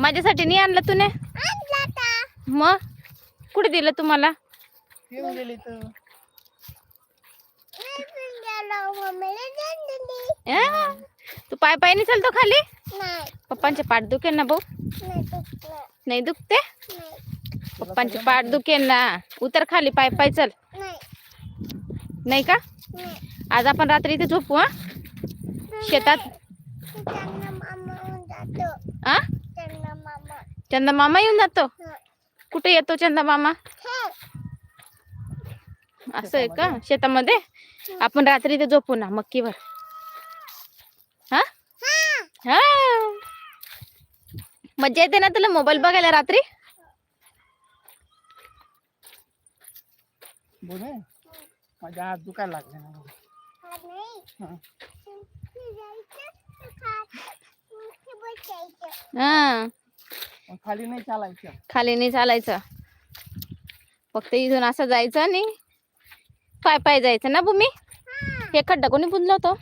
माझ्यासाठी नाही आणलं तुने? मग? कुठे दिलं तुम्हाला? तू. पाय पाय नाही चालतो खाली? पप्पांचे पाठ दुखेल ना भाऊ? नाही दुखते. पप्पांचे पाठ दुखेल ना. उतर खाली पाय पाय चल. नाही. का? आज आपण रात्री इथे झोपू हा? शेतात? आ? चंदा मामा येऊन जातो? कुठे येतो चंदा मामा? असं आहे का? शेतामध्ये? आपण रात्री इथे झोपू ना मक्कीवर. हा? हा. मज्जा येते ना तुला मोबाईल बघायला रात्री? बोले माझ्या हात दुखायला लागले ना. हा. हा. खाली नाही चालायचं. खाली नाही चालायचं. फक्त इथून असं जायचं आणि पाय पाय जायचं ना भूमी? हे खड्डा कोणी बुंदला होतो?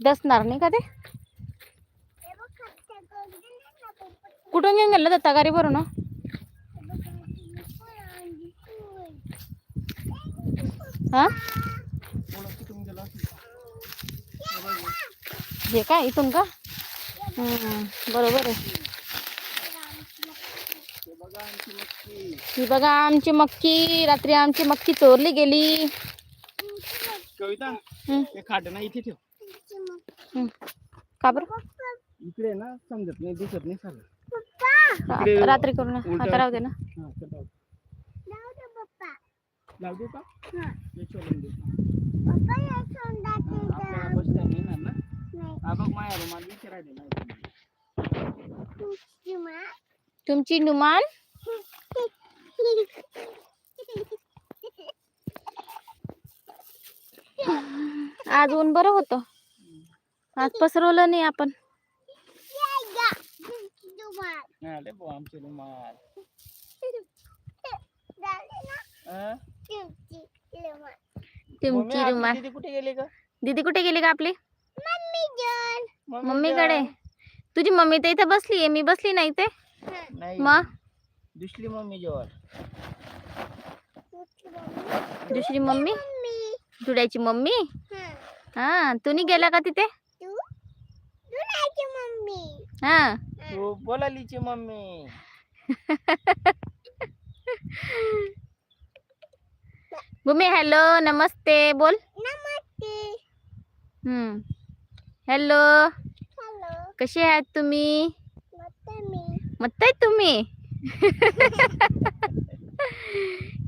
दसणार नाही का ते? कुठून घेऊन गेलं दत्ता गाडी भरून? हं? काय इथून का? बरोबर आहे. ही बघा आमची मक्की रात्री आमची मक्की चोरली गेली. कविता हम्म, हे खाट ना इथे ठेव. हम्म. का बरं? इकडे ना समजत नाही दिसत नाही सगळं रात्री करू ना. आता राहू दे ना. हा चल राहू दे. लावू का? हे. सोडून दे. आपल्याला बस स्टँड येणार ना. हा बघ माया रुमाल विचारायला नाही तुमची नुमान? आज ऊन बरं होतं. आज पसरवलं नाही आपण. तुमची रुमाल. दीदी कुठे गेली का दीदी कुठे गेली का आपली? मम्मीकडे. तुझी मम्मी तर इथे बसली आहे मी बसली नाही ते नाही. मग? दुसरी मम्मी जेव्हा दुसरी मम्मी? जुड्याची मम्मी? हा. तू नाही गेला का तिथे? हा. तू बोलालीची मम्मी. भूमी हॅलो नमस्ते बोल. हम्म. हॅलो. कसे आहात तुम्ही? मत आहे तुम्ही?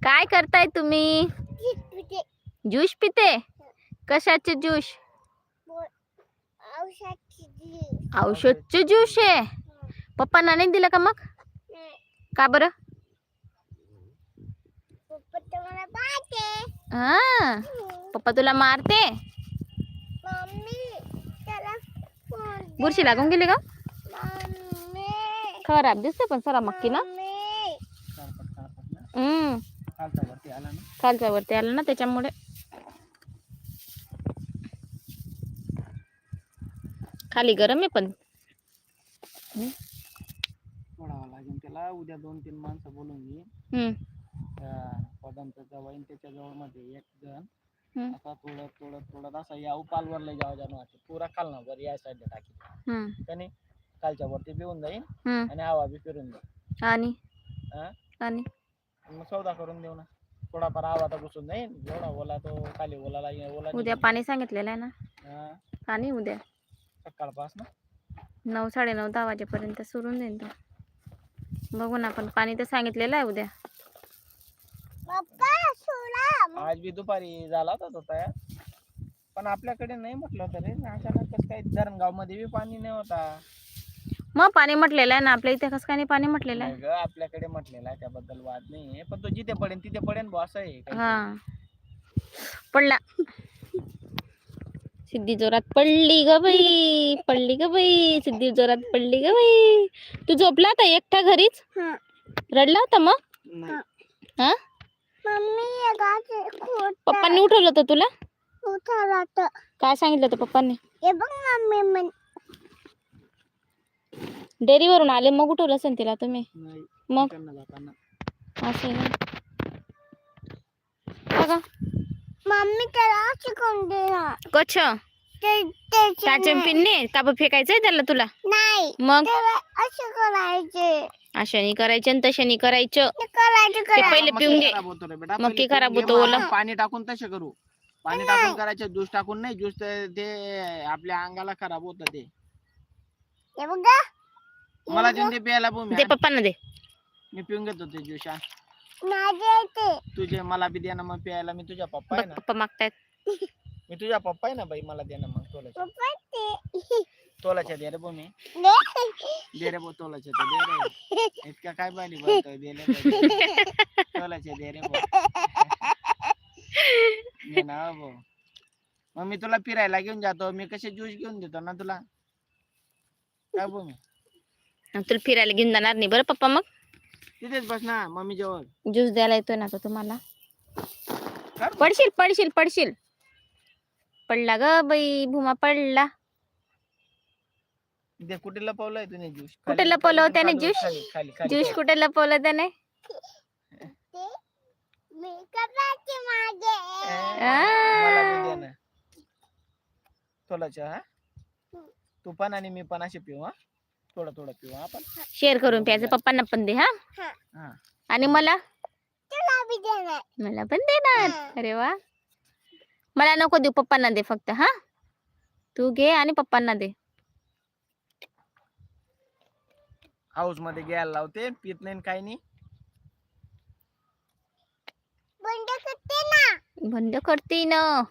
काय करताय तुम्ही? ज्यूस पिते. कशाचे ज्यूस? औषधचे ज्यूस. आहे. पप्पांना नाही दिलं का मग? का बरं? हा. पप्पा तुला मारते? बुरशी लागून गेली का? खराब दिसते पण सरा मक्की ना. हम्म. खालच्या वरती आलं ना त्याच्यामुळे. खाली गरम आहे पण. सोडावं लागेल त्याला. उद्या दोन तीन माणसं बोलून घे. हम्म. त्या पदांचा जवळ त्याच्याजवळमध्ये एक जण हम्म. असा थोडं थोडं थोडं असा या उपालवर लय जावं जाणं वाटतं. पुरा खाल ना वर या साईडला टाकी हम्म. त्याने खालच्या वरती बिवून जाईन हम्म. आणि हवा बी फिरून जाईल आणि? हा? आणि? मग सौदा करून देऊ ना. थोडाफार हवा तर घुसून जाईन. एवढा ओला तो खाली ओलाला ओला उद्या पाणी सांगितलेलं आहे ना? हा? पाणी उद्या. सकाळपास ना नऊ साडेनऊ दहा वाजेपर्यंत सुरून देईन तो. बघू ना आपण पाणी तर सांगितलेलं आहे उद्या. आज बी दुपारी झाला होता तो तयार. पण आपल्याकडे नाही म्हटलं होतं रे. अचानक कसं काय धरणगावमध्ये बी पाणी नाही होता. मग पाणी म्हटलेलं आहे ना आपल्या इथे कसं काय नाही पाणी म्हटलेलं आहे? ग आपल्याकडे म्हटलेला आहे त्याबद्दल वाद नाही पण तो जिथे पडेन तिथे पडेन बुवा असं आहे. हा. पडला. सिद्धी जोरात पडली ग बाई पडली ग बाई. सिद्धी जोरात पडली ग बाई. तू झोपला होता एकटा घरीच? रडला होता मग? नाही. हा? मम्मी पप्पांनी उठवलं होतं तुला? उठा राहत काय सांगितलं होतं पप्पांनी? हे बघ मम्मी म्हण डेअरीवरून आले मग उठवलं असेल तिला तुम्ही. नाही मग? असं आहे बघा. मम्मी त्याला शिकवून देणार कच्छ? ते त्याचे पिन्ने? फेकायचंय त्याला तुला? नाही मग? त्याला असं करायचे. अशानी करायचं आणि तशानी करायचं. ते ते पहिले मक्की पिऊन घे. खराब होतो रे बेटा. मक्की पहिले खराब होतो, मग ओलं. पाणी टाकून तसे करू. पाणी टाकून करायचं ज्यूस टाकून नाही ज्यूस ते आपल्या अंगाला खराब होत ते. हे बघा मला देऊन दे प्यायला भूमी दे पप्पांना दे. मी पिऊन घेतो ते ज्यूस. माझे ते. तुझे मला बी दे ना मग प्यायला. मी तुझ्या पप्पा आहे ना. पप्पा मागतायत. मी तुझ्या पप्पा आहे ना बाई मला दे ना मग तोलाच्या पप्पा ते. तोलाच्या दे रे भूमी दे. रे भाऊ तोलाच्या तर दे रे इतक्या काय बाली बोलतोय दे रे भाऊ. तोलाच्या दे रे भाऊ दे ना भाऊ मग मी तुला फिरायला घेऊन जातो मी कसे ज्यूस घेऊन देतो ना तुला? काय भूमी आणि तुला फिरायला घेऊन जाणार नाही बरं पप्पा मग? तिथेच बस ना मम्मी जवळ. ज्यूस द्यायला येतोय ना आता तुम्हाला. पडशील पडशील पडशील. पडला ग बाई भुमा पडला. ते कुठे लपवलंय तुने ज्यूस? कुठे लपवलं त्याने खाली ज्यूस? कुठे लपवलं त्याने ते हा? तू पण आणि मी पण असे पिऊ हा? थोडं थोडं पिऊ आपण? शेअर करून प्यायचं पप्पांना पण दे हा? हा. आणि मला? मला पण देणार. अरे वा. मला नको देऊ पप्पांना दे फक्त हा? तू घे आणि पप्पांना दे. हाऊसमध्ये घ्यायला लावते. पित नाही न काही नाही. बंद करते ना. बंद करते ना.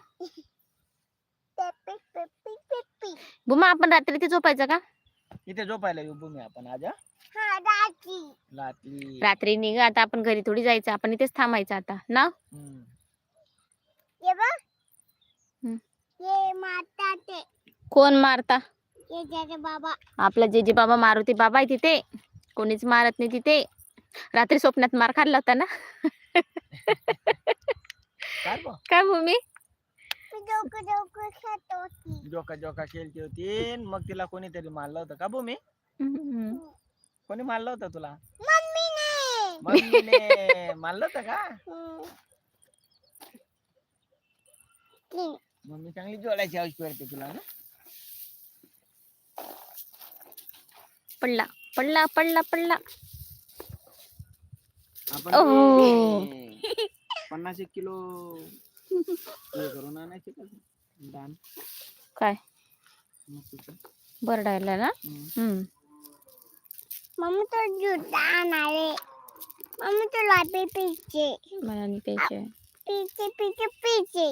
Peppy peppy peppy. भुमा आपण रात्री ते झोपायचं का? इथे झोपायला येऊ भूमी आपण आज हा? हा लाटली रात्री. निघ आता आपण घरी थोडी जायचं आपण इथेच थांबायचं आता ना? हम्म. ये बघ. हम्म. ये माता ते. कोण मारता? आपला जे जे बाबा मारुती बाबा आहे तिथे. कोणीच मारत नाही तिथे. रात्री स्वप्नात मार खाल्ला होता ना? काय बा काय भूमी मी डोकं डोकं खेळत होती. जोका जोका खेळती होती. मग तिला कोणीतरी मारलं होतं. का भूमी. कोणी मारलं होतं तुला? मम्मीने. मम्मीने. मारलं होतं का. मम्मी चांगली जोडायची हौस करते तुला ना पडला पडला पडला पडला आपण ओहो. ते पन्नास एक किलो हे करून आणायचे का ते? दाण काय म्हशीचं. बरडायला ना हम्म. हम्म. मम्मी तो जुता आणाले मम्मी तुला बी पिचे मला नाही प्यायचे पिचे पिचे